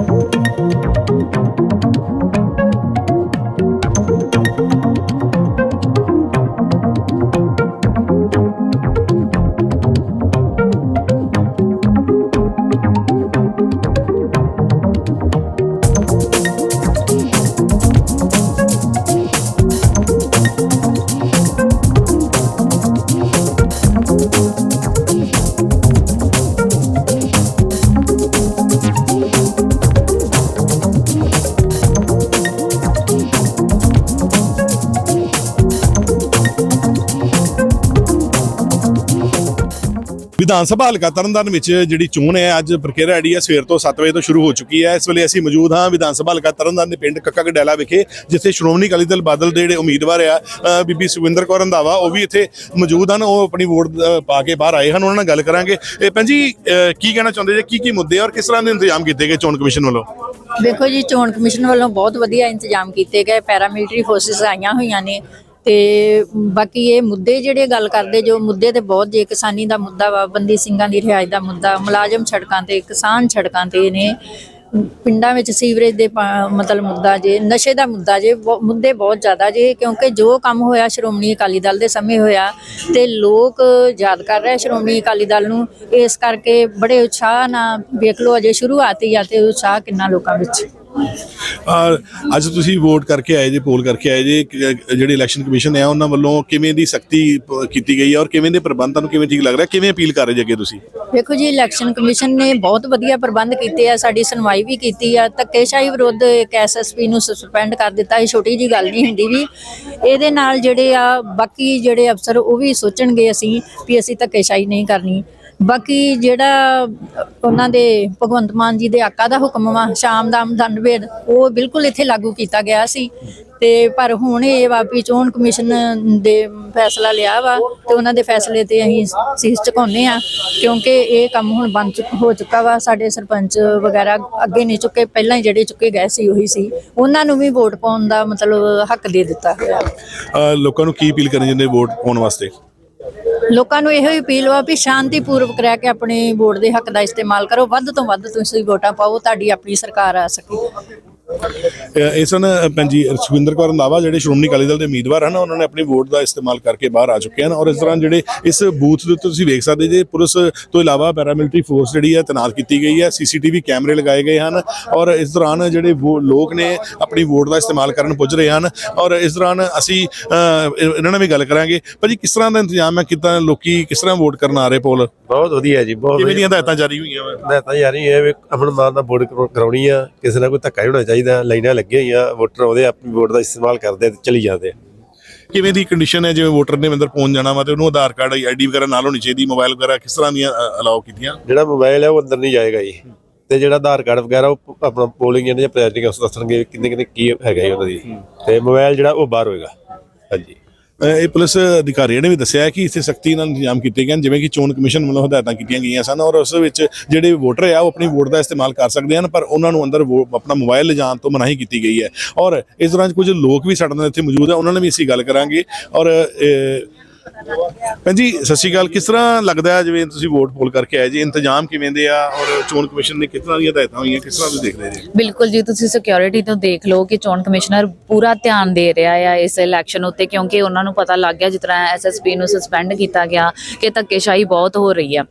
Música Vidhan Sabha ਹਲਕਾ ਤਰਨਤਾਰਨ ਵਿੱਚ ਜਿਹੜੀ ਚੋਣ ਹੈ, ਅੱਜ ਪ੍ਰਕਿਰਿਆ ਜਿਹੜੀ ਹੈ ਸਵੇਰ ਤੋਂ 7 ਵਜੇ ਤੋਂ ਸ਼ੁਰੂ ਹੋ ਚੁੱਕੀ ਹੈ। ਇਸ ਵੇਲੇ ਅਸੀਂ ਮੌਜੂਦ ਹਾਂ ਵਿਧਾਨ ਸਭਾ ਹਲਕਾ ਤਰਨਤਾਰਨ ਦੇ ਪਿੰਡ ਕੱਕਾ ਗਡੈਲਾ ਵਿਖੇ, ਜਿੱਥੇ ਸ਼੍ਰੋਮਣੀ ਅਕਾਲੀ ਦਲ ਬਾਦਲ ਦੇ ਜਿਹੜੇ ਉਮੀਦਵਾਰ ਆ ਬੀਬੀ ਸੁਖਵਿੰਦਰ ਕੌਰ ਰੰਧਾਵਾ, ਉਹ ਵੀ ਇੱਥੇ ਮੌਜੂਦ ਹਨ। ਉਹ ਆਪਣੀ ਵੋਟ ਪਾ ਕੇ ਬਾਹਰ ਆਏ ਹਨ, ਉਹਨਾਂ ਨਾਲ ਗੱਲ ਕਰਾਂਗੇ। ਇਹ ਭੈਣ ਕੀ ਕਹਿਣਾ ਚਾਹੁੰਦੇ ਜੇ? ਕੀ ਕੀ ਮੁੱਦੇ ਆ ਔਰ ਕਿਸ ਤਰ੍ਹਾਂ ਦੇ ਇੰਤਜ਼ਾਮ ਕੀਤੇ ਗਏ ਚੋਣ ਕਮਿਸ਼ਨ ਵੱਲੋਂ? ਦੇਖੋ ਜੀ, ਚੋਣ ਕਮਿਸ਼ਨ ਵੱਲੋਂ ਬਹੁਤ ਵਧੀਆ ਇੰਤਜ਼ਾਮ ਕੀਤੇ ਗਏ। ਪੈਰਾਮਿਲਟਰੀ ਫੋਰਸਿਸ ਆਈਆਂ ਹੋਈਆਂ ਨੇ। ਤੇ ਬਾਕੀ ਇਹ ਮੁੱਦੇ ਜਿਹੜੇ ਗੱਲ ਕਰਦੇ, ਜੋ ਮੁੱਦੇ ਤੇ ਬਹੁਤ ਜੇ ਕਿਸਾਨੀ ਦਾ ਮੁੱਦਾ ਵਾ, ਬੰਦੀ ਸਿੰਘਾਂ ਦੀ ਰਿਹਾਇਸ਼ ਦਾ ਮੁੱਦਾ, ਮੁਲਾਜ਼ਮ ਸੜਕਾਂ ਤੇ, ਕਿਸਾਨ ਸੜਕਾਂ ਤੇ ਨੇ, ਪਿੰਡਾਂ ਵਿੱਚ ਸੀਵਰੇਜ ਦੇ ਪਾ- ਮਤਲਬ ਮੁੱਦਾ ਜੇ, ਨਸ਼ੇ ਦਾ ਮੁੱਦਾ ਜੇ ਬਹੁ- ਮੁੱਦੇ ਬਹੁਤ ਜ਼ਿਆਦਾ ਜੇ, ਕਿਉਂਕਿ ਜੋ ਕੰਮ ਹੋਇਆ ਸ਼੍ਰੋਮਣੀ ਅਕਾਲੀ ਦਲ ਦੇ ਸਮੇਂ ਹੋਇਆ ਤੇ ਲੋਕ ਯਾਦ ਕਰ ਰਹੇ ਸ਼੍ਰੋਮਣੀ ਅਕਾਲੀ ਦਲ ਨੂੰ, ਇਸ ਕਰਕੇ ਬੜੇ ਉਤਸ਼ਾਹ ਨਾਲ ਵੇਖ ਲਓ, ਅਜੇ ਸ਼ੁਰੂਆਤ ਹੀ ਆ ਤੇ ਉਤਸ਼ਾਹ ਕਿੰਨਾ ਲੋਕਾਂ ਵਿੱਚ। ਅੱਜ ਤੁਸੀਂ ਵੋਟ ਕਰਕੇ ਆਏ ਜੇ ਪੋਲ ਕਰਕੇ ਆਏ ਜੇ ਕਿ- ਇਲੈਕਸ਼ਨ ਕਮਿਸ਼ਨ ਹੈ, ਉਹਨਾਂ ਵੱਲੋਂ ਕਿਵੇਂ ਦੀ ਸਖਤੀ ਕੀਤੀ ਗਈ ਹੈ ਔਰ ਕਿਵੇਂ ਦੇ ਪ੍ਰਬੰਧ, ਤੁਹਾਨੂੰ ਕਿਵੇਂ ਠੀਕ ਲੱਗ ਰਿਹਾ? ਕਿਵੇਂ ਅਪੀਲ ਕਰ ਰਹੇ ਜੇ ਅੱਗੇ ਤੁਸੀਂ? ਵੇਖੋ ਜੀ ਇਲੈਕਸ਼ਨ ਕਮਿਸ਼ਨ ਨੇ ਬਹੁਤ ਵਧੀਆ ਪ੍ਰਬੰਧ ਕੀਤੇ ਆ, ਸਾਡੀ ਸੁਣਵਾਈ ਵੀ ਕੀਤੀ ਆ। ਧੱਕੇਸ਼ਾਹੀ ਵਿਰੁੱਧ ਇੱਕ ਐਸਐਸਪੀ ਨੂੰ ਸਸਪੈਂਡ ਕਰ ਦਿੱਤਾ ਇਹ ਛੋਟੀ ਜੀ ਗੱਲ ਨਹੀਂ ਹੁੰਦੀ ਵੀ। ਇਹਦੇ ਨਾਲ ਜਿਹੜੇ ਆ, ਬਾਕੀ ਜਿਹੜੇ ਅਫਸਰ ਉਹ ਵੀ ਸੋਚਣਗੇ ਅਸੀਂ ਵੀ ਅਸੀਂ ਧੱਕੇਸ਼ਾਹੀ ਨਹੀਂ ਕਰਨੀ। ਬਾਕੀ ਜਿਹੜਾ ਉਹਨਾਂ ਦੇ ਭਗਵੰਤ ਮਾਨ ਜੀ ਦੇ ਆਕਾ ਦਾ ਹੁਕਮ ਵਾ, ਸ਼ਾਮ ਦਾ ਦੰਡ ਭੇਦ ਉਹ ਬਿਲਕੁਲ ਇੱਥੇ ਲਾਗੂ ਕੀਤਾ ਗਿਆ ਸੀ। ਤੇ ਪਰ ਹੁਣ ਇਹ ਵਾ ਚੋਣ ਕਮਿਸ਼ਨ ਦੇ ਫੈਸਲਾ ਲਿਆ ਵਾ ਤੇ ਉਹਨਾਂ ਦੇ ਫੈਸਲੇ ਤੇ ਅਸੀਂ ਸੀਸ ਝੁਕਾਉਂਦੇ ਆ ਕਿਉਂਕਿ ਇਹ ਕੰਮ ਹੁਣ ਬਣ ਚੁੱਕ, ਹੋ ਚੁੱਕਾ ਵਾ। ਸਾਡੇ ਸਰਪੰਚ ਵਗੈਰਾ ਅੱਗੇ ਨਹੀਂ ਚੁੱਕੇ, ਪਹਿਲਾਂ ਹੀ ਜਿਹੜੇ ਚੁੱਕੇ ਗਏ ਸੀ ਉਹੀ ਸੀ। ਉਹਨਾਂ ਨੂੰ ਵੀ ਵੋਟ ਪਾਉਣ ਦਾ ਮਤਲਬ ਹੱਕ ਦੇ ਦਿੱਤਾ ਹੋਇਆ ਲੋਕਾਂ ਨੂੰ ਕੀ ਅਪੀਲ ਕਰਨੀ ਚਾਹੁੰਦੇ ਵੋਟ ਪਾਉਣ ਵਾਸਤੇ? ਲੋਕਾਂ ਨੂੰ ਇਹੋ ਹੀ ਅਪੀਲ ਵਾ ਵੀ ਸ਼ਾਂਤੀਪੂਰਵਕ ਰਹਿ ਕੇ ਆਪਣੇ ਵੋਟ ਦੇ ਹੱਕ ਦਾ ਇਸਤੇਮਾਲ ਕਰੋ। ਵੱਧ ਤੋਂ ਵੱਧ ਤੁਸੀਂ ਵੋਟਾਂ ਪਾਓ, ਤੁਹਾਡੀ ਆਪਣੀ ਸਰਕਾਰ ਆ ਸਕੇ। ਇਸ ਹਨ ਪੰਜੀ ਸੁਖਵਿੰਦਰ ਕੌਰ ਰੰਧਾਵਾ ਜਿਹੜੇ ਸ਼੍ਰੋਮਣੀ ਅਕਾਲੀ ਦਲ ਦੇ ਉਮੀਦਵਾਰ ਹਨ ਉਹਨਾਂ ਨੇ ਆਪਣੀ ਵੋਟ ਦਾ ਇਸਤੇਮਾਲ ਕਰਕੇ ਬਾਹਰ ਆ ਚੁੱਕੇ ਹਨ ਔਰ ਇਸ ਤਰ੍ਹਾਂ ਜਿਹੜੇ ਇਸ ਬੂਥ ਦੇ ਉੱਤੇ ਤੁਸੀਂ ਵੇਖ ਸਕਦੇ ਜੇ ਪੁਲਿਸ ਤੋਂ ਇਲਾਵਾ ਪੈਰਾਮਿਲਟਰੀ ਫੋਰਸ ਜਿਹੜੀ ਹੈ ਤੈਨਾਤ ਕੀਤੀ ਗਈ ਹੈ ਸੀਸੀਟੀਵੀ ਕੈਮਰੇ ਲਗਾਏ ਗਏ ਹਨ ਔਰ ਇਸ ਦੌਰਾਨ ਜਿਹੜੇ ਲੋਕ ਨੇ ਆਪਣੀ ਵੋਟ ਦਾ ਇਸਤੇਮਾਲ ਕਰਨ ਪੁੱਜ ਰਹੇ ਹਨ ਔਰ ਇਸ ਦੌਰਾਨ ਅਸੀਂ ਇਹਨਾਂ ਨਾਲ ਵੀ ਗੱਲ ਕਰਾਂਗੇ। ਭਾਜੀ ਕਿਸ ਤਰ੍ਹਾਂ ਦਾ ਇੰਤਜ਼ਾਮ ਹੈ ਕਿਦਾਂ ਲੋਕੀ ਕਿਸ ਤਰ੍ਹਾਂ ਵੋਟ ਕਰਨ ਆ ਰਹੇ ਪੋਲ? ਬਹੁਤ ਵਧੀਆ ਜੀ ਬਹੁਤ ਕਿਵੇਂ ਦੀਆਂ ਹਦਾਇਤਾਂ ਜਾਰੀ ਹੋਈਆਂ ਵਾ? ਮੈਂ ਤਾਂ ਯਾਰ ਇਹ ਵੀ ਅਮਨ ਮਾਨ ਦਾ ਵੋਟ ਕਰੋ- ਕਰਾਉਣੀ ਆ ਕਿਸੇ ਨਾਲ ਕੋਈ ਧੱਕਾ ਨਹੀਂ ਹੋਣਾ ਚਾਹੀਦਾ। ਲਾਈਨਾਂ ਲੱਗੀਆਂ ਹੋਈਆਂ ਵੋਟਰ ਆਉਂਦੇ ਆਪਣੀ ਵੋਟ ਦਾ ਇਸਤੇਮਾਲ ਕਰਦੇ ਤੇ ਚਲੀ ਜਾਂਦੇ ਕਿਵੇਂ ਦੀ ਕੰਡੀਸ਼ਨ ਹੈ ਜਿਵੇਂ ਵੋਟਰ ਨੇ ਅੰਦਰ ਪਹੁੰਚ ਜਾਣਾ ਵਾ ਤੇ ਉਹਨੂੰ ਆਧਾਰ ਕਾਰਡ ਆਈਡੀ ਵਗੈਰਾ ਨਾਲ ਹੋਣੀ ਚਾਹੀਦੀ ਮੋਬਾਈਲ ਵਗੈਰਾ ਕਿਸ ਤਰ੍ਹਾਂ ਦੀਆਂ ਅਲਾਉ ਕੀਤੀਆਂ? ਜਿਹੜਾ ਮੋਬਾਈਲ ਹੈ ਉਹ ਅੰਦਰ ਨਹੀਂ ਜਾਏਗਾ ਜੀ। ਤੇ ਜਿਹੜਾ ਆਧਾਰ ਕਾਰਡ ਵਗੈਰਾ ਉਹ ਆਪਣਾ ਪੋਲਿੰਗ ਏਜੰਟ ਜਾਂ ਪ੍ਰੈਜ਼ੀਡੈਂਟ ਉਸ ਦੱਸਣਗੇ ਕਿੰਨੇ ਕਿੰਨੇ ਕੀ ਹੈਗਾ ਜੀ ਉਹਨਾਂ ਦੀ। ਤੇ ਮੋਬਾਈਲ ਜਿਹੜਾ ਉਹ ਬਾਹਰ ਹੋਏਗਾ। ਹਾਂਜੀ। ਇਹ ਪੁਲਿਸ ਅਧਿਕਾਰੀਆਂ ਨੇ ਵੀ ਦੱਸਿਆ ਕਿ ਇੱਥੇ ਸਖਤੀ ਨਾਲ ਇੰਤਜ਼ਾਮ ਕੀਤੇ ਗਏ ਹਨ, ਜਿਵੇਂ ਕਿ ਚੋਣ ਕਮਿਸ਼ਨ ਵੱਲੋਂ ਹਦਾਇਤਾਂ ਕੀਤੀਆਂ ਗਈਆਂ ਸਨ ਔਰ ਉਸ ਵਿੱਚ ਜਿਹੜੇ ਵੋਟਰ ਆ, ਉਹ ਆਪਣੀ ਵੋਟ ਦਾ ਇਸਤੇਮਾਲ ਕਰ ਸਕਦੇ ਹਨ, ਪਰ ਉਹਨਾਂ ਨੂੰ ਅੰਦਰ ਵੋ- ਆਪਣਾ ਮੋਬਾਈਲ ਲਿਜਾਣ ਤੋਂ ਮਨਾਹੀ ਕੀਤੀ ਗਈ ਹੈ। ਔਰ ਇਸ ਦੌਰਾਨ ਕੁਝ ਲੋਕ ਵੀ ਸਾਡੇ ਨਾਲ ਇੱਥੇ ਮੌਜੂਦ ਹੈ, ਉਹਨਾਂ ਨਾਲ ਵੀ ਅਸੀਂ ਗੱਲ ਕਰਾਂਗੇ ਔਰ ਭੈਣ ਜੀ ਸਤਿ ਸ਼੍ਰੀ ਅਕਾਲ। ਕਿਸ ਤਰ੍ਹਾਂ ਲੱਗਦਾ ਹੈ ਜਿਵੇਂ ਤੁਸੀਂ ਵੋਟ ਪੋਲ ਕਰਕੇ ਆਏ ਜੀ? ਇੰਤਜ਼ਾਮ ਕਿਵੇਂ ਦੇ ਆ? ਔਰ ਚੋਣ ਕਮਿਸ਼ਨ ਨੇ ਕਿਸ ਤਰ੍ਹਾਂ ਦੀਆਂ ਹਦਾਇਤਾਂ ਹੋਈਆਂ? ਕਿਸ ਤਰ੍ਹਾਂ ਤੁਸੀਂ ਦੇਖ ਰਹੇ ਜੀ? ਬਿਲਕੁਲ ਜੀ ਤੁਸੀਂ ਸਿਕਿਉਰਿਟੀ ਤੋਂ ਦੇਖ ਲਓ ਕਿ ਚੋਣ ਕਮਿਸ਼ਨਰ ਪੂਰਾ ਧਿਆਨ ਦੇ ਰਿਹਾ ਆ ਇਸ ਇਲੈਕਸ਼ਨ ਉੱਤੇ ਕਿਉਂਕਿ ਉਹਨਾਂ ਨੂੰ ਪਤਾ ਲੱਗ ਗਿਆ ਜਿਸ ਤਰ੍ਹਾਂ ਐਸਐਸਪੀ ਨੂੰ ਸਸਪੈਂਡ ਕੀਤਾ ਗਿਆ ਕਿ ਧੱਕੇਸ਼ਾਹੀ ਬਹੁਤ ਹੋ ਰਹੀ ਆ।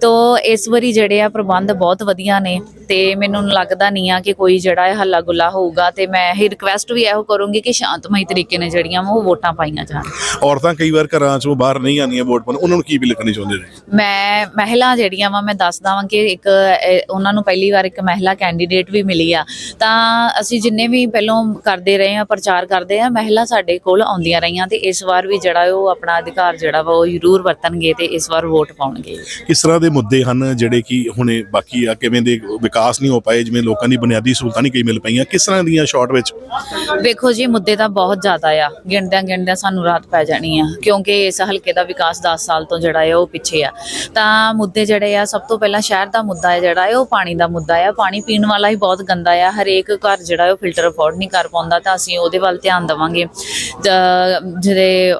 ਤੋਂ ਇਸ ਵਾਰੀ ਜਿਹੜੇ ਆ ਪ੍ਰਬੰਧ ਬਹੁਤ ਵਧੀਆ ਨੇ ਤੇ ਮੈਨੂੰ ਲੱਗਦਾ ਨਹੀਂ ਆ ਕਿ ਕੋਈ ਜਿਹੜਾ ਹੈ ਹੱਲਾ ਗੁੱਲਾ ਹੋਊਗਾ ਤੇ ਮੈਂ ਇਹ ਰਿਕਵੈਸਟ ਵੀ ਇਹੋ ਕਰੂੰਗੀ ਕਿ ਸ਼ਾਂਤਮਈ ਤਰੀਕੇ ਨਾਲ ਜਿਹੜੀਆਂ ਉਹ ਵੋਟਾਂ ਪਾਈਆਂ ਜਾਣ। ਔਰਤਾਂ ਕਈ ਵਾਰ ਘਰਾਂ ਚੋਂ ਬਾਹਰ ਨਹੀਂ ਆਉਂਦੀਆਂ ਵੋਟ ਪਾਉਣ ਉਹਨਾਂ ਨੂੰ ਕੀ ਅਪੀਲ ਕਰਨੀ ਚਾਹੁੰਦੇ ਜੀ ਮੈਂ ਮਹਿਲਾ ਜਿਹੜੀਆਂ ਵਾ ਮੈਂ ਦੱਸਦਾ ਵਾਂ ਕਿ ਇੱਕ ਅਹ, ਉਹਨਾਂ ਨੂੰ ਪਹਿਲੀ ਵਾਰ ਇੱਕ ਮਹਿਲਾ ਕੈਂਡੀਡੇਟ ਵੀ ਮਿਲੀ ਆ। ਤਾਂ ਅਸੀਂ ਜਿੰਨੇ ਵੀ ਪਹਿਲਾਂ ਕਰਦੇ ਰਹੇ ਆ ਪ੍ਰਚਾਰ ਕਰਦੇ ਆ ਮਹਿਲਾ ਸਾਡੇ ਕੋਲ ਆਉਂਦੀਆਂ ਰਹੀਆਂ ਤੇ ਇਸ ਵਾਰ ਵੀ ਜਿਹੜਾ ਉਹ ਆਪਣਾ ਅਧਿਕਾਰ ਜਿਹੜਾ ਵਾ ਉਹ ਜ਼ਰੂਰ ਵਰਤਣਗੇ ਤੇ ਇਸ ਵਾਰ ਵੋਟ ਪਾਉਣਗੇ। ਕਿਸ ਤਰ੍ਹਾਂ ਦੇ ਮੁੱਦੇ ਹਨ ਜਿਹੜੇ ਕਿ ਹੁਣੇ ਬਾਕੀ ਆ ਕਿਵੇਂ ਦੇ ਵਿਕਾਸ ਨਹੀਂ ਹੋ ਪਾਏ ਜਿਵੇਂ ਲੋਕਾਂ ਦੀ ਬੁਨਿਆਦੀ ਸਹੂਲਤਾਂ ਨਹੀਂ ਕਈ ਮਿਲ ਪਈਆਂ ਕਿਸ ਤਰ੍ਹਾਂ ਦੀਆਂ ਸ਼ਾਰਟ ਵਿੱਚ? ਵੇਖੋ ਜੀ ਮੁੱਦੇ ਤਾਂ ਬਹੁਤ ਜ਼ਿਆਦਾ ਆ। ਗਿਣਦਿਆਂ ਗਿਣਦਿਆਂ ਸਾਨੂੰ ਰਾਤ ਪੈ ਜਾਣੀ ਆ ਕਿਉਂਕਿ ਇਸ ਹਲਕੇ ਦਾ ਵਿਕਾਸ 10 ਸਾਲ ਤੋਂ ਜਿਹੜਾ ਹੈ ਉਹ ਪਿੱਛੇ ਆ। ਤਾਂ ਮੁੱਦੇ ਜਿਹੜੇ ਆ, ਸਭ ਤੋਂ ਪਹਿਲਾਂ ਸ਼ਹਿਰ ਦਾ ਮੁੱਦਾ ਹੈ ਜਿਹੜਾ ਹੈ ਉਹ ਪਾਣੀ ਦਾ ਮੁੱਦਾ ਆ ਪਾਣੀ ਪੀਣ ਵਾਲਾ ਹੀ ਬਹੁਤ ਗੰਦਾ ਆ। ਹਰੇਕ ਘਰ ਜਿਹੜਾ ਉਹ ਫਿਲਟਰ ਅਫੋਰਡ ਨਹੀਂ ਕਰ ਪਾਉਂਦਾ, ਤਾਂ ਅਸੀਂ ਉਹਦੇ ਵੱਲ ਧਿਆਨ ਦੇਵਾਂਗੇ। ਤਾਂ ਜਿਹੜੇ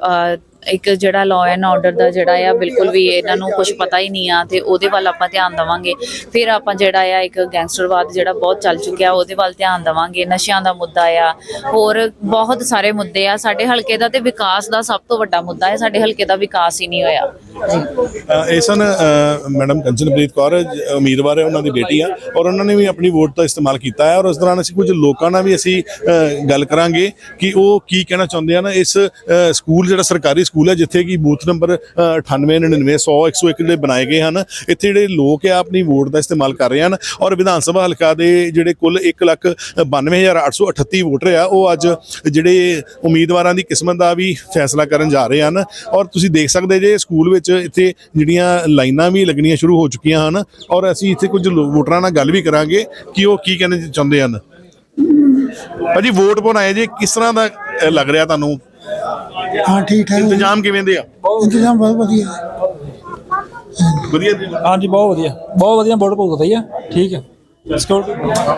ਇੱਕ ਜਿਹੜਾ ਲਾਅ ਐਂਡ ਆਰਡਰ ਦਾ ਜਿਹੜਾ ਆ ਬਿਲਕੁਲ ਵੀ ਇਹਨਾਂ ਨੂੰ ਕੁਝ ਪਤਾ ਹੀ ਨਹੀਂ ਆ ਤੇ ਉਹਦੇ ਵੱਲ ਆਪਾਂ ਧਿਆਨ ਦੇਵਾਂਗੇ। ਫਿਰ ਆਪਾਂ ਜਿਹੜਾ ਆ ਇੱਕ ਗੈਂਗਸਟਰਵਾਦ ਜਿਹੜਾ ਬਹੁਤ ਚੱਲ ਚੁੱਕਿਆ ਉਹਦੇ ਵੱਲ ਧਿਆਨ ਦੇਵਾਂਗੇ। ਨਸ਼ਿਆਂ ਦਾ ਮੁੱਦਾ ਆ ਹੋਰ ਬਹੁਤ ਸਾਰੇ ਮੁੱਦੇ ਆ। ਸਾਡੇ ਹਲਕੇ ਦਾ ਤੇ ਵਿਕਾਸ ਦਾ ਸਭ ਤੋਂ ਵੱਡਾ ਮੁੱਦਾ ਹੈ ਸਾਡੇ ਹਲਕੇ ਦਾ ਵਿਕਾਸ ਹੀ ਨਹੀਂ ਹੋਇਆ। ਅ, ਇਹ ਸਨ ਮੈਡਮ ਕੰਚਨਪ੍ਰੀਤ ਕੌਰ ਉਮੀਦਵਾਰ ਹੈ ਉਹਨਾਂ ਦੀ ਬੇਟੀ ਆ ਔਰ ਉਹਨਾਂ ਨੇ ਵੀ ਆਪਣੀ ਵੋਟ ਦਾ ਇਸਤੇਮਾਲ ਕੀਤਾ ਹੈ ਔਰ ਉਸ ਦੌਰਾਨ ਅਸੀਂ ਕੁਝ ਲੋਕਾਂ ਨਾਲ ਵੀ ਅਸੀਂ ਗੱਲ ਕਰਾਂਗੇ ਕਿ ਉਹ ਕੀ ਕਹਿਣਾ ਚਾਹੁੰਦੇ ਹਨ। ਇਸ ਸਕੂਲ ਜਿਹੜਾ ਸਰਕਾਰੀ ਸਕੂਲ ਸਕੂਲ ਹੈ, ਜਿੱਥੇ ਕਿ ਬੂਥ ਨੰਬਰ 98 99 100 101 ਜਿਹੜੇ ਬਣਾਏ ਗਏ ਹਨ। ਇੱਥੇ ਜਿਹੜੇ ਲੋਕ ਆ, ਆਪਣੀ ਵੋਟ ਦਾ ਇਸਤੇਮਾਲ ਕਰ ਰਹੇ ਹਨ ਔਰ ਵਿਧਾਨ ਸਭਾ ਹਲਕਾ ਦੇ ਜਿਹੜੇ ਕੁੱਲ 1 ਲੱਖ 92838 ਵੋਟਰ ਆ, ਉਹ ਅੱਜ ਜਿਹੜੇ ਉਮੀਦਵਾਰਾਂ ਦੀ ਕਿਸਮਤ ਦਾ ਵੀ ਫੈਸਲਾ ਕਰਨ ਜਾ ਰਹੇ ਹਨ। ਔਰ ਤੁਸੀਂ ਦੇਖ ਸਕਦੇ ਜੇ ਸਕੂਲ ਵਿੱਚ ਇੱਥੇ ਜਿਹੜੀਆਂ ਲਾਈਨਾਂ ਵੀ ਲੱਗਣੀਆਂ ਸ਼ੁਰੂ ਹੋ ਚੁੱਕੀਆਂ ਹਨ ਔਰ ਅਸੀਂ ਇੱਥੇ ਕੁਝ ਵੋਟਰਾਂ ਨਾਲ ਗੱਲ ਵੀ ਕਰਾਂਗੇ ਕਿ ਉਹ ਕੀ ਕਹਿਣਾ ਚਾਹੁੰਦੇ ਹਨ। ਭਾਜੀ, ਵੋਟ ਪਾਉਣ ਆਏ ਜੇ, ਕਿਸ ਤਰ੍ਹਾਂ ਦਾ ਲੱਗ ਰਿਹਾ ਤੁਹਾਨੂੰ? ਹਾਂ ਠੀਕ ਠਾਕ ਇੰਤਜ਼ਾਮ ਕਿਵੇਂ ਦੇ ਆ? ਇੰਤਜ਼ਾਮ ਬਹੁਤ ਵਧੀਆ। ਹੈ। ਵਧੀਆ ਜੀ। ਹਾਂਜੀ ਬਹੁਤ ਵਧੀਆ। ਬਹੁਤ ਵਧੀਆ ਵੋਟ ਭੁਗਤ ਰਹੀ ਆ। ਠੀਕ ਹੈ ਸਿਕਿਉਰਿਟੀ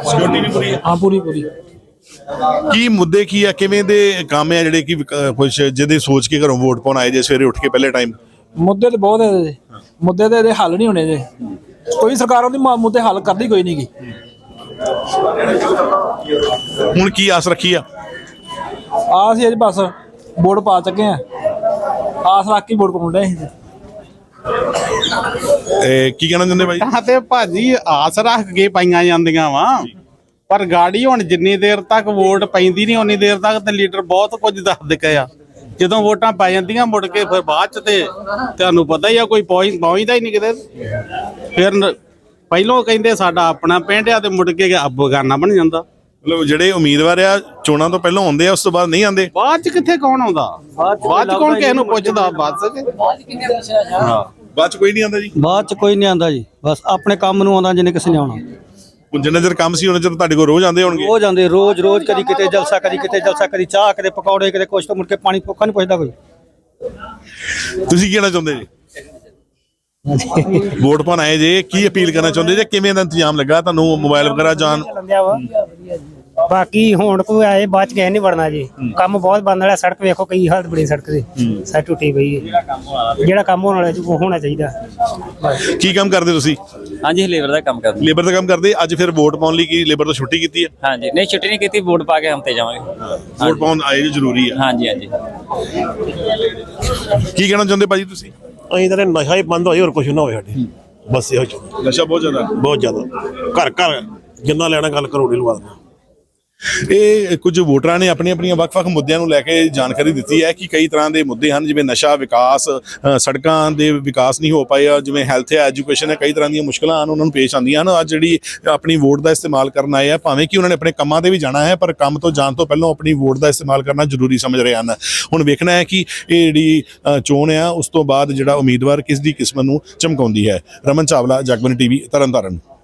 ਸਿਕਿਉਰਿਟੀ ਵੀ ਪੂਰੀ ਹੈ ਹਾਂ ਪੂਰੀ ਪੂਰੀ। ਕੀ ਮੁੱਦੇ ਕੀ ਆ? ਕਿਵੇਂ ਦੇ ਕੰਮ ਆ ਜਿਹੜੇ ਕਿ ਵਿਕ- ਕੁਝ ਜਿਹਦੇ ਸੋਚ ਕੇ ਘਰੋਂ ਵੋਟ ਪਾਉਣ ਆਏ ਜੇ ਸਵੇਰੇ ਉੱਠ ਕੇ ਪਹਿਲੇ ਟਾਈਮ ਮੁੱਦੇ ਤੇ ਬਹੁਤ ਹੈ ਮੁੱਦੇ ਤੇ ਇਹਦੇ ਹੱਲ ਨਹੀਂ ਹੋਣੇ ਜੇ। ਕੋਈ ਸਰਕਾਰ ਉਹਦੀ ਮ- ਮੁੱਦੇ ਹੱਲ ਕਰਦੀ ਕੋਈ ਨਹੀਂਗੀ ਹੁਣ ਕੀ ਆਸ ਰੱਖੀ ਆ? ਆ ਅਸੀਂ ਅੱਜ ਬਸ। ਵੋਟ ਪਾ ਚੱਕੇ ਆ। ਆਸ ਰੱਖ ਕੇ ਵੋਟ ਪਾਉਂਦੇ ਅਸੀਂ ਇਹ ਕੀ ਕਹਿਣਾ ਚਾਹੁੰਦੇ ਭਾਈ ਤਾਂ ਤੇ ਭਾਜੀ ਆਸ ਰੱਖ ਕੇ ਪਾਈਆਂ ਜਾਂਦੀਆਂ ਵਾ। ਪਰ ਗਾੜੀ ਹੁਣ ਜਿੰਨੀ ਦੇਰ ਤੱਕ ਵੋਟ ਪੈਂਦੀ ਨਹੀਂ ਉਨੀ ਦੇਰ ਤੱਕ ਤੇ ਲੀਡਰ ਬਹੁਤ ਕੁਝ ਦੱਸਦੇ ਕਏ ਆ। ਜਦੋਂ ਵੋਟਾਂ ਪੈ ਜਾਂਦੀਆਂ ਮੁੜ ਕੇ ਫਿਰ ਬਾਅਦ ਚ ਤੇ ਤੁਹਾਨੂੰ ਪਤਾ ਹੀ ਆ ਕੋਈ ਪਹੁੰਚ ਪਹੁੰਚਦਾ ਹੀ ਨਹੀਂ ਕਿਤੇ। ਫਿਰ ਨ- ਪਹਿਲੋਂ ਕਹਿੰਦੇ ਸਾਡਾ ਆਪਣਾ ਪਿੰਡ ਆ ਤੇ ਮੁੜ ਕੇ ਬਗਾਨਾ ਬਣ ਜਾਂਦਾ। ਮਤਲਬ ਜਿਹੜੇ ਉਮੀਦਵਾਰ ਆ ਚੋਣਾਂ ਤੋਂ ਪਹਿਲਾਂ ਆਉਂਦੇ ਆ ਉਸ ਤੋਂ ਬਾਅਦ ਨਹੀਂ ਆਉਂਦੇ? ਬਾਅਦ ਚ ਕਿੱਥੇ ਕੌਣ ਆਉਂਦਾ? ਬਾਅਦ ਚ ਕੌਣ ਕਿਸੇ ਨੂੰ ਪੁੱਛਦਾ ਬਾਅਦ ਚ ਹਾਂ। ਬਾਅਦ ਚ ਕੋਈ ਨਹੀਂ ਆਉਂਦਾ ਜੀ? ਬਾਅਦ ਚ ਕੋਈ ਨਹੀਂ ਆਂਦਾ ਜੀ। ਬਸ ਆਪਣੇ ਕੰਮ ਨੂੰ ਆਉਂਦਾ ਜਿਹਨੇ ਕਿਸੇ ਨੇ ਆਉਣਾ ਹੁਣ ਜਿੰਨਾ ਚਿਰ ਕੰਮ ਸੀ ਉਹਨਾਂ ਚਿਰ ਤੁਹਾਡੇ ਕੋਲ ਰੋਜ਼ ਆਉਂਦੇ ਹੋਣਗੇ? ਉਹ ਜਾਂਦੇ ਰੋਜ਼ ਰੋਜ਼ ਕਦੀ ਕਿਤੇ ਜਲਸਾ ਕਦੀ ਕਿਤੇ ਜਲਸਾ ਕਦੀ ਚਾਹ ਕਦੇ ਪਕੌੜੇ ਕਦੇ ਕੁਛ ਤੋਂ ਮੁੜ ਕੇ ਪਾਣੀ ਪੋਖਾ ਨਹੀਂ ਪੁੱਛਦਾ ਕੋਈ। ਤੁਸੀਂ ਕੀ ਕਹਿਣਾ ਚਾਹੁੰਦੇ ਜੀ? ਵੋਟ ਪਾਉਣ ਆਏ ਜੇ ਕੀ ਅਪੀਲ ਕਰਨਾ ਚਾਹੁੰਦੇ ਜੇ? ਕਿਵੇਂ ਦਾ ਇੰਤਜ਼ਾਮ ਲੱਗਾ? ਤੁਹਾਨੂੰ ਮੋਬਾਈਲ ਵਗੈਰਾ ਜਾਣ ਲੰਦਿਆ ਵਾ। ਬਾਕੀ ਹੁਣ ਕੋਈ ਆਏ ਬਾਅਦ ਚ ਕਿਸੇ ਨਹੀਂ ਵੜਨਾ ਜੀ। ਕੰਮ ਬਹੁਤ ਬੰਦ ਵਾਲਾ ਸੜਕ ਵੇਖੋ ਕਈ ਹਾਲਤ ਬੜੀ ਸੜਕ ਦੀ। ਸਾ ਟੁੱਟੀ ਪਈ ਹੈ ਜਿਹੜਾ ਕੰਮ ਹੋਣ ਵਾਲਾ ਜੀ ਉਹ ਹੋਣਾ ਚਾਹੀਦਾ। ਕੀ ਕੰਮ ਕਰਦੇ ਤੁਸੀਂ? ਹਾਂਜੀ ਲੇਬਰ ਦਾ ਕੰਮ ਕਰਦੇ। ਲੇਬਰ ਦਾ ਕੰਮ ਕਰਦੇ? ਅੱਜ ਫਿਰ ਵੋਟ ਪਾਉਣ ਲਈ ਕੀ ਲੇਬਰ ਤੋਂ ਛੁੱਟੀ ਕੀਤੀ ਹੈ? ਹਾਂਜੀ। ਨਹੀਂ ਛੁੱਟੀ ਨਹੀਂ ਕੀਤੀ ਵੋਟ ਪਾ ਕੇ ਹਮਤੇ ਜਾਵਾਂਗੇ। ਵੋਟ ਪਾਉਣ ਆਏ ਜੀ ਜ਼ਰੂਰੀ ਹੈ। ਹਾਂਜੀ ਹਾਂਜੀ। ਕੀ ਕਹਿਣਾ ਚਾਹੁੰਦੇ ਭਾਜੀ ਤੁਸੀਂ? ਅਸੀਂ ਤਾਂ ਨਸ਼ਾ ਹੀ ਬੰਦ ਹੋਏ ਹੋਰ ਕੁਝ ਨਾ ਹੋਵੇ ਸਾਡੇ। ਬਸ ਇਹੋ ਚਾਹੁੰਦੇ ਨਸ਼ਾ ਬਹੁਤ ਜ਼ਿਆਦਾ। ਬਹੁਤ ਜ਼ਿਆਦਾ। ਘਰ ਘਰ ਜਿੰਨਾ ਲੈਣਾ ਗੱਲ ਕਰੋੜੀ ਲਵਾ ਦੇਣਾ ਇਹ ਕੁਝ ਵੋਟਰਾਂ ਨੇ ਆਪਣੀਆਂ ਆਪਣੀਆਂ ਵੱਖ-ਵੱਖ ਮੁੱਦਿਆਂ ਨੂੰ ਲੈ ਕੇ ਜਾਣਕਾਰੀ ਦਿੱਤੀ ਹੈ ਕਿ ਕਈ ਤਰ੍ਹਾਂ ਦੇ ਮੁੱਦੇ ਹਨ, ਜਿਵੇਂ ਨਸ਼ਾ ਵਿਕਾਸ ਸੜਕਾਂ ਦੇ ਵਿਕਾਸ ਨਹੀਂ ਹੋ ਪਾਇਆ ਜਿਵੇਂ ਹੈਲਥ ਹੈ ਐਜੂਕੇਸ਼ਨ ਹੈ, ਕਈ ਤਰ੍ਹਾਂ ਦੀਆਂ ਮੁਸ਼ਕਲਾਂ ਹਨ, ਉਹਨਾਂ ਨੂੰ ਪੇਸ਼ ਆਉਂਦੀਆਂ ਹਨ। ਅੱਜ ਜਿਹੜੀ ਆਪਣੀ ਵੋਟ ਦਾ ਇਸਤੇਮਾਲ ਕਰਨ ਆਏ ਆ, ਭਾਵੇਂ ਕਿ ਉਹਨਾਂ ਨੇ ਆਪਣੇ ਕੰਮਾਂ ਤੇ ਵੀ ਜਾਣਾ ਹੈ, ਪਰ ਕੰਮ ਤੋਂ ਜਾਣ ਤੋਂ ਪਹਿਲਾਂ ਆਪਣੀ ਵੋਟ ਦਾ ਇਸਤੇਮਾਲ ਕਰਨਾ ਜ਼ਰੂਰੀ ਸਮਝ ਰਹੇ ਹਨ। ਹੁਣ ਵੇਖਣਾ ਹੈ ਕਿ ਇਹ ਜਿਹੜੀ ਚੋਣ ਆ, ਉਸ ਤੋਂ ਬਾਅਦ ਜਿਹੜਾ ਉਮੀਦਵਾਰ ਕਿਸ ਦੀ ਕਿਸਮਤ ਨੂੰ ਚਮਕਾਉਂਦੀ ਹੈ। ਰਮਨ ਚਾਵਲਾ, ਜਗਬਨ ਟੀਵੀ, ਤਰਨਤਾਰਨ।